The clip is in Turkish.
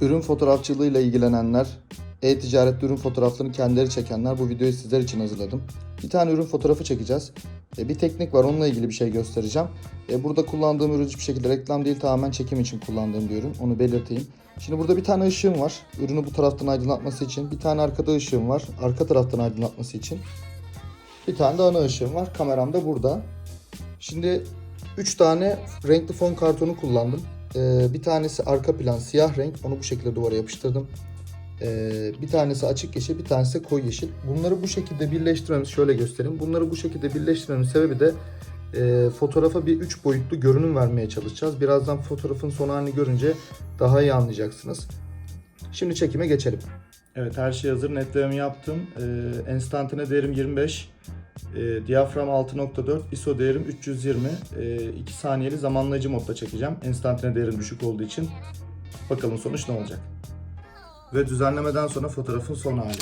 Ürün fotoğrafçılığıyla ilgilenenler, e-ticaret ürün fotoğraflarını kendileri çekenler bu videoyu sizler için hazırladım. Bir tane ürün fotoğrafı çekeceğiz. E, Bir teknik var onunla ilgili bir şey göstereceğim. E, Burada kullandığım ürün hiçbir şekilde reklam değil tamamen çekim için kullandığım bir ürün. Onu belirteyim. Şimdi burada bir tane ışığım var. Ürünü bu taraftan aydınlatması için. Bir tane arkada ışığım var. Arka taraftan aydınlatması için. Bir tane de ana ışığım var. Kameram da burada. Şimdi 3 tane renkli fon kartonu kullandım. Ee, bir tanesi arka plan siyah renk. Onu bu şekilde duvara yapıştırdım. Ee, bir tanesi açık yeşil, bir tanesi de koyu yeşil. Bunları bu şekilde birleştirmemiz şöyle göstereyim. Bunları bu şekilde birleştirmemin sebebi de e, fotoğrafa bir 3 boyutlu görünüm vermeye çalışacağız. Birazdan fotoğrafın son halini görünce daha iyi anlayacaksınız. Şimdi çekime geçelim. Evet her şey hazır. Netlememi yaptım. Ee, enstantane değerim 25. E, diyafram 6.4, ISO değerim 320. 2 saniyeli zamanlayıcı modda çekeceğim. Enstantane değerim düşük olduğu için. Bakalım sonuç ne olacak. Ve düzenlemeden sonra fotoğrafın son hali.